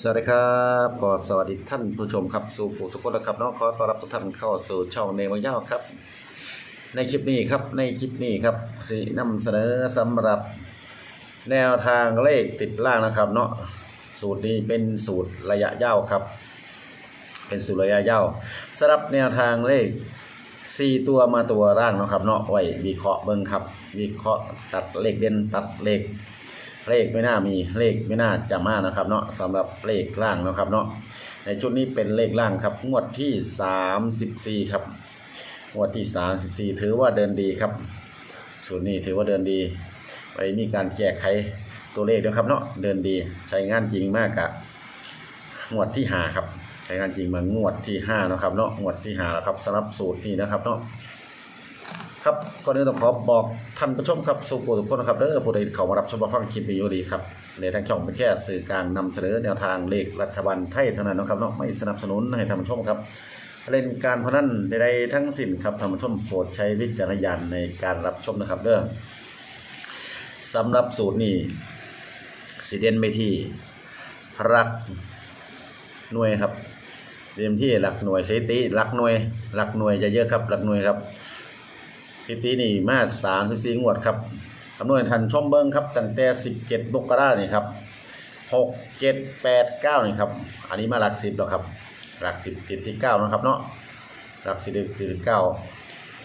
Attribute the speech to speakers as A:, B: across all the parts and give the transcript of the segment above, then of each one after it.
A: สวัสดีครับขอสวัสดีท่านผู้ชมครับสู่ผู้ทุกคนนะครับน้องขอต้อนรับทุกท่านเข้าสู่ช่องเนวเย้าครับ ในคลิปนี้ครับในคลิปนี้ครับสีนำเสนอสำหรับแนวทางเลขติดล่างนะครับ เนาะสูตรนี้เป็นสูตรระยะยาวครับ เป็นสูตรระยะยาวสำหรับแนวทางเลขสี่ตัวมาตัวร่างนะครับ เนาะไว้วิเคราะห์เบิ่งครับ วิเคราะห์ตัดเลขเด่นตัดเลข เลขไม่น่ามีเลขไม่น่าจะมานะครับเนาะสำหรับเลขล่างนะครับเนาะในชุดนี้เป็นเลขล่างครับงวดที่สามสิบสี่ครับงวดที่สามสิบสี่ถือว่าเดินดีครับสูตรนี้ถือว่าเดินดี ไปมีการแก้ไขตัวเลขด้วยครับเนาะเดินดีใช้งานจริงมากอะงวดที่หาครับใช้งานจริงมางวดที่ห้านะครับเนาะงวดที่หาแล้วครับสำหรับสูตรนี้นะครับเนาะ ครับก่อนอื่นต้องขอบอกท่านผู้ชมครับสุขุทุกคนนะครับเด้อผู้ใดเขามารับชมรับฟังคลิปวิดีโอดีครับในทางช่องเป็นแค่สื่อกลางนำเสนอแนวทางเลขรัฐบาลไทยเท่านั้นนะครับเนาะไม่สนับสนุนให้ท่านผู้ชมครับ เล่นการพนันใดๆทั้งสิ้นครับท่านผู้ชมโปรดใช้วิจารณญาณในการรับชมนะครับเด้อสำหรับสูตรนี้สีเด่นไปที่รักหน่วยครับเต็มที่หลักหน่วยสถิติหลักหน่วยหลักหน่วยจะเยอะครับหลักหน่วยครับ พิธีนี่มาสามสิบสี่งวดครับคำนวณทันชอมเบิ้งครับตั้งแต่สิบเจ็ดมกราเนี่ครับหกเจ็ดแปดเก้านี่ครับ อันนี้มาหลักสิบแล้วครับ หลักสิบติดที่เก้านะครับเนาะหลักสิบติดที่เก้า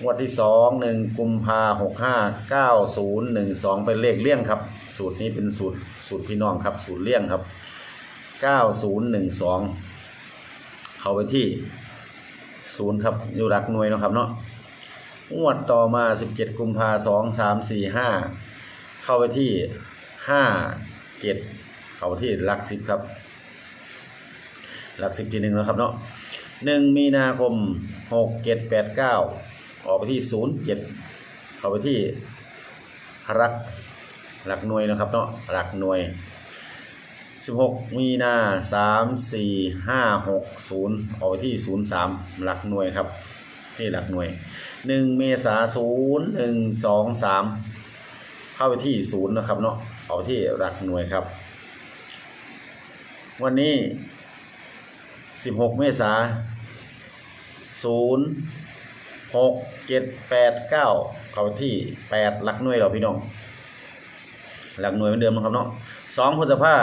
A: งวดที่สองหนึ่งกุมภาหกห้าเก้าศูนย์หนึ่งสองเป็นเลขเลี่ยงครับ สูตรนี้เป็นสูตรสูตรพี่น้องครับ สูตรเลี่ยงครับเก้าศูนย์หนึ่งสองเข้าไปที่ศูนย์ครับอยู่หลักหน่วยนะครับเนาะ งวดต่อมา 17 กุมภาสองสามสี่ห้าเข้าไปที่ห้าเจ็ดเข้าไปที่หลักสิบครับ หลักสิบทีหนึ่งแล้วครับเนาะหนึ่งมีนาคมหกเจ็ดแปดเก้าออกไปที่ศูนย์เจ็ดเข้าไปที่หลักหลักหน่วยนะครับเนาะหลักหน่วย16มีนา3 4 5 6 0ออกไปที่0 3หลักหน่วยครับที่หลักหน่วย 1เมษา0 1 2 3เข้าไปที่0นย์นะครับเนาะเอาที่หลักหน่วยครับ วันนี้16เมษา0 6 7 8 9เจ็ดแปดเก้าเข้าไปที่8หลักหน่วยเราพี่น้อง หลักหน่วยเหมือนเดิมนะครับเนาะ2พฤษภา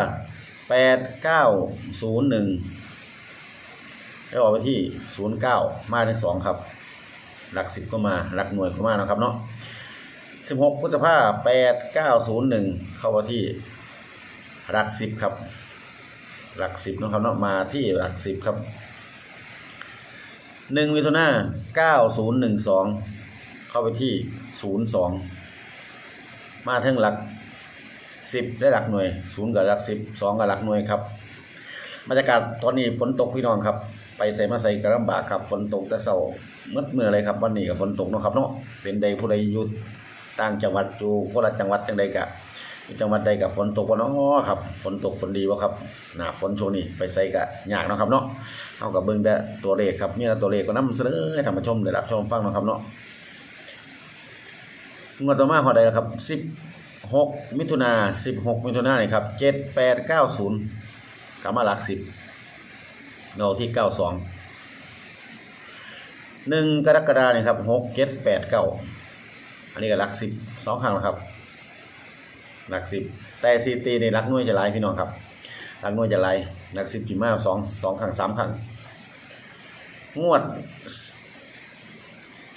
A: แปดเก้าศูนย์หนึ่งแล้วออกไปที่ศูนย์เก้ามาทั้งสองครับ หลักสิบก็มาหลักหน่วยก็มานะครับเนาะสิบหกพฤษภาแปดเก้าศูนย์หนึ่งเข้ามาที่หลักสิบครับ หลักสิบนะครับเนาะมาที่หลักสิบครับหนึ่งมิถุนาเก้าศูนย์หนึ่งสองเข้าไปที่ศูนย์สองมาทั้งหลักสิบได้หลักหน่วยศูนย์กับหลักสิบสองกับหลักหน่วยครับบรรยากาศตอนนี้ฝนตกพี่น้องครับ ไปใส่มาใส่กระลำบากครับฝนตกแต่เช้ามืดเมื่อไรครับวันนี้กับฝนตกเนาะครับเนาะเป็นใดผู้ใดอยู่ต่างจังหวัดอยู่โคราชจังหวัดจังใดกะจังหวัดใดกับฝนตกวะเนาะครับฝนตกฝนดีวะครับหนาฝนช่วงนี้ไปใส่กะยากเนาะครับเนาะเอากับเบิ่งแต่ตัวเลขครับมีแต่ตัวเลขก็นำเสนอให้ท่านผู้ชมได้รับชมฟังเนาะครับเนาะงวดต่อมาหอใดล่ะครับสิบหกมิถุนาสิบหกมิถุนาเนี่ยครับเจ็ดแปดเก้าศูนย์กลับมาหลักสิบ เราที่เก้าสองหนึ่งกรกฎาเนี่ยครับหกเจ็ดแปดเก้าอันนี้ก็หลักสิบสองครั้งแล้วครับหลักสิบแต่ซีตีในหลักหน่วยจะหลายพี่น้องครับหลักหน่วยจะหลายหลักสิบจีมาสองสองครั้งสามครั้งงวด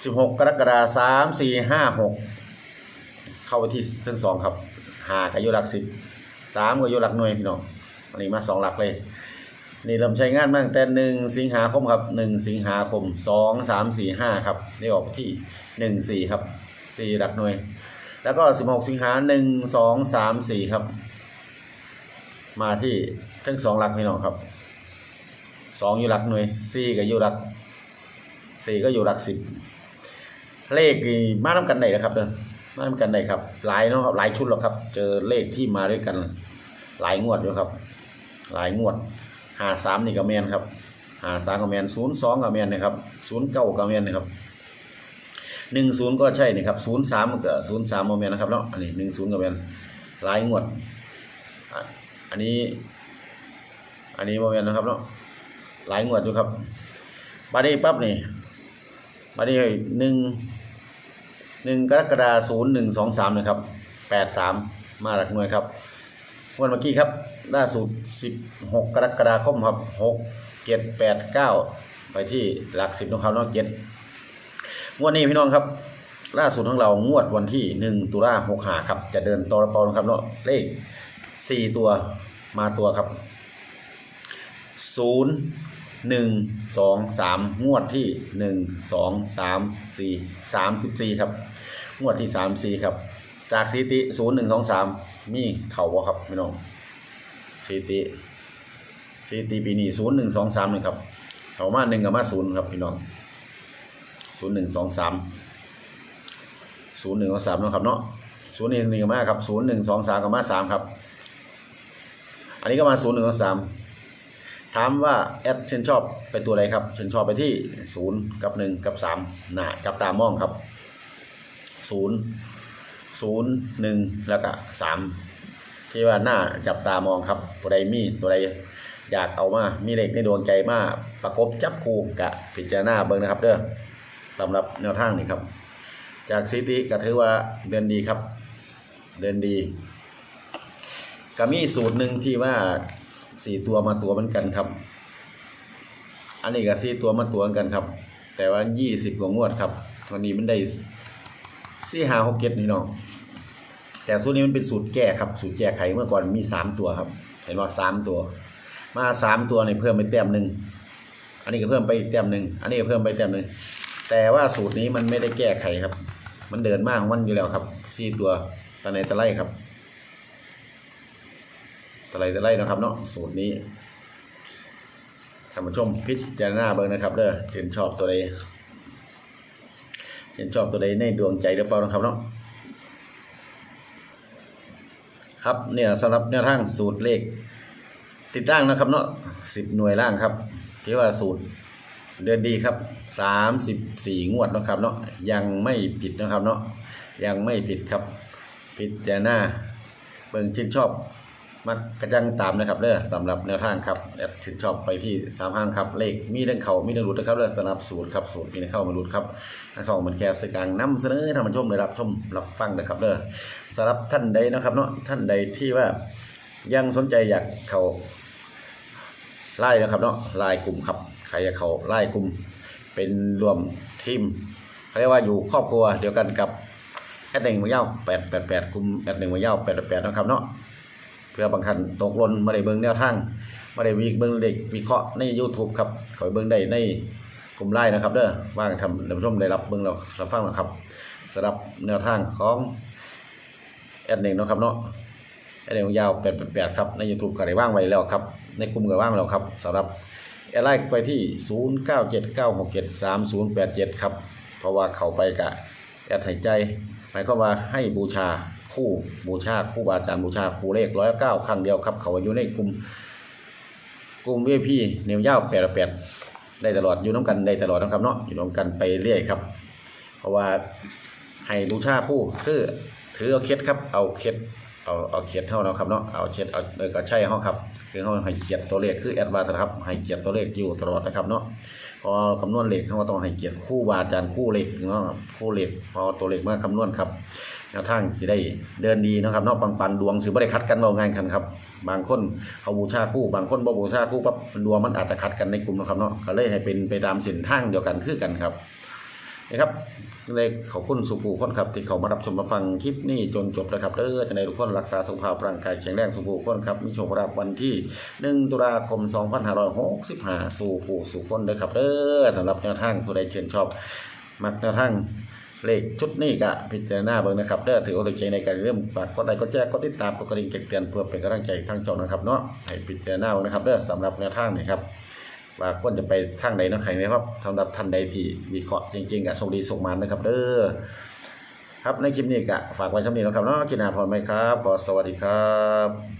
A: สิบหกกรกฎาสามสี่ห้าหกเข้าไปที่ทั้งสองครับหากับยุหลักสิบสามกับยุหลักหน่วยพี่น้องอันนี้มาสองหลักเลย นี่เริ่มใช้งานมาตั้งแต่หนึ่งสิงหาคมครับหนึ่งสิงหาคมสองสามสี่ห้าครับนี่ออกที่หนึ่งสี่ครับสี่หลักหน่วย แล้วก็สิบหกสิงหาหนึ่งสองสามสี่ครับ มาที่ทั้งสองหลักพี่น้องครับสองอยู่หลักหน่วยสี่กับอยู่หลักสี่ก็อยู่หลักสิบเลขนี่มาทำกันไหนนะครับเด้อมาทำกันได้ครับ หลายเนาะครับหลายชุดแล้วครับ เจอเลขที่มาด้วยกัน หลายงวดอยู่ครับ หลายงวด หาสามนี่ก็แมนครับหาสามก็แมนศูนย์สองก็แมนนะครับศูนย์เก้าก็แมนนะครับหนึ่งศูนย์ก็ใช่นี่ครับศูนย์สามก็ศูนย์สามก็แมนนะครับเนาะอันนี้หนึ่งศูนย์ก็แมนหลายงวด อันนี้ อันนี้โมเมนนะครับเนาะหลายงวดอยู่ครับบัดนี้ปั๊บนี่บัดนี้หนึ่งหนึ่งกรกฎาศูนย์หนึ่งสองสามนะครับแปดสามมาหลักหน่วยครับ วดเมื่อกี้ครับล่าสุดสิบหกกรกฎาคมครับหกเจ็ดแปดเก้าไปที่หลักสิบนะครับนาะเจ็ดงวดนี้พี่น้องครับ ล่าสุดของเรางวดวันที่หนึ่งตุลาหกหาครับ จะเดินตอระเปานะครับเนาะเลขสี่ตัวมาตัวครับศูนย์หนึ่งสองสามงวดที่หนึ่งสองสามสี่สามสิบสี่ครับ งวดที่สามสี่ครับ จากสีติศูนย์หนึ่งสองสามมีเข่าวะครับพี่น้องสีติสีติปีนี้ศูนย์หนึ่งสองสามเลยครับเข่ามาหนึ่งกับมาศูนย์ครับพี่น้องศูนย์หนึ่งสองสามศูนย์หนึ่งสองสามนะครับเนาะศูนย์หนึ่งหนึ่งกับมาครับศูนย์หนึ่งสองสามกับมาสามครับ อันนี้ก็มาศูนย์หนึ่งสองสามถามว่าแอดเชนชอบไปตัวใดครับเชนชอบไปที่ศูนย์กับหนึ่งกับสามหน้าจับตามองครับศูนย์ ศูนย์หนึ่งแล้วก็สามที่ว่าหน้าจับตามองครับตัวใดมีตัวใดอยากเอามามีเลขในดวงใจมาประกบจับคู่กะพิจารณาเบิ่งนะครับเด้อสำหรับแนวทางนี้ครับ จากซิตี้ก็ถือว่าเดินดีครับ เดินดีก็มีสูตรหนึ่งที่ว่าสี่ตัวมาตัวเหมือนกันครับ อันนี้ก็สี่ตัวมาตัวเหมือนกันครับ แต่ว่ายี่สิบกว่างวดครับวันนี้มันได้ สี่ห้าหกเจ็ดนี่น้องแต่สูตรนี้มันเป็นสูตรแก้ครับ สูตรแก้ไขเมื่อก่อนมีสามตัวครับ เห็นว่าสามตัว มาสามตัวในเพิ่มไปแต้มหนึ่งอันนี้ก็เพิ่มไปอีกแต้มหนึ่งอันนี้ก็เพิ่มไปแต้มหนึ่งแต่ว่าสูตรนี้มันไม่ได้แก้ไขครับ มันเดินมากของมันอยู่แล้วครับสี่ตัวตะในตะไลครับตะไลตะไลนะครับเนาะสูตรนี้ท่านผู้ชมพิจารณาเบิ่งนะครับเด้อเห็นชอบตัวใด เห็นชอบตัวใดในดวงใจหรือเปล่านะครับเนาะครับเนี่ยสำหรับแนวทางสูตรเลข ติดตั้งนะครับเนาะสิบหน่วยล่างครับที่ว่าสูตรเดือนดีครับสามสิบสี่งวดนะครับเนาะยังไม่ผิดนะครับเนาะยังไม่ผิดครับผิดแต่หน้าเบิ่งชื่นชอบมักกระจังตามนะครับเด้อสำหรับแนวทางครับ แอดชื่นชอบไปที่สามห้างครับเลขมีเรื่องเขามีเรื่องหลุดนะครับเด้องสำหรับสูตรครับสูตรมีเรื่องเข้ามาหลุดครับทั้งสองเหมือนแค่สื่อกลางนำเสนอท่านผู้ชมได้รับชมรับฟังนะครับเด้อสำหรับท่านใดนะครับเนาะท่านใดที่ว่ายังสนใจอยากเขาไล่นะครับเนาะไล่กลุ่มครับใครจะเขาไล่กลุ่มเป็นรวมทีมเขาเรียกว่าอยู่ครอบครัวเดียวกันกับแอดหนึ่งมาเย้าแปดแปดแปดกลุ่มแอดหนึ่งมาเย้าแปดแปดนะครับเนาะเพื่อบางท่านตกหล่นมาได้เบิ่งแนวทาง มาได้วิเบิ่งเด็กวิเคราะห์ใน YouTube ครับขอเบิ่งได้ในกลุ่มไล่นะครับเด้อว่างทำท่านผู้ชมได้รับเบิ่งเรารับฟังนะครับสำหรับแนวทางของแอดหนึ่งเนาะครับเนาะแอันนี้ยาวแปดแปดครับใน YouTube ก็ได้ว่างไว้แล้วครับในกลุ่มก็ว่างแล้วครับสำหรับแอดไลน์ไปที่ 0 9 7 9 6 7 3 0 8 7 ครับเพราะว่าเขาไปกะแอดหายใจหมายความว่าให้บูชาคู่บูชาคู่บาอาจารย์บูชาคู่เลขร้อยเก้าครั้งเดียวครับ เขาอยู่ในกลุ่ม กลุ่มเวพีเนียวยาวแปดแปดได้ตลอดอยู่น้ำกันได้ตลอดนะครับเนาะอยู่น้ำกันไปเรื่อยครับ เพราะว่าให้บูชาผู้คือถือเอาเคล็ดครับเอาเคล็ดเอาเอาเคล็ดเท่านะครับเนาะเอาเคล็ดเอาเออก็ใช่เฮาครับ คือเฮาให้เกียรติตัวเลขคือแอดวานนะครับให้เกียรติตัวเลขอยู่ตลอดนะครับเนาะพอคำนวณเลขเขาก็ต้องให้เกียรติคู่บาอาจารย์คู่เลขเนาะคู่เลขพอตัวเลขมาคำนวณครับ แนวทางสิได้เดินดีนะครับนาะปังปันดวงสิบ่ได้คัดกันเอาง่ายกันครับ บางคนเขาบูชาคู่ บางคนบ่บูชาคู่ปั๊บดวงมันอาจจะคัดกันในกลุ่มนะครับเนาะก็เลยให้เป็นไปตามเส้นทางเดียวกันคือกันครับนะครับเลยขอบคุณสุภูคนครับที่เขามารับชมมาฟังคลิปนี้จนจบนะครับเด้อจะในทุกคนรักษาสุขภาพร่างกายแข็งแรงสุภูคนครับมีโชครับวันที่ 1 ตุลาคม 2565สู่ผู้สู่คนเด้อครับเด้อสำหรับแนวทางผู้ใดเชิญชอบ มักแนวทาง เลขชุดนี้กะพิจารณาเบิ่งนะครับเด้อถือโอกาสในการเริ่มฝากกดไลค์กดแชร์กดติดตามกดกระดิ่งแจ้งเตือนเพื่อเป็นกำลังใจทางช่องนะครับเนาะให้พิจารณาเบิ่งนะครับเด้อสำหรับแนวทางนี้ครับว่าควรจะไปทางใดนะใครนะครับสำหรับท่านใดที่วิเคราะห์จริงๆกับโชคดีส่งมานะครับเด้อครับในคลิปนี้ก็ฝากไว้ช่ำนี้นะครับเนาะกินาพรไหมครับ ขอสวัสดีครับ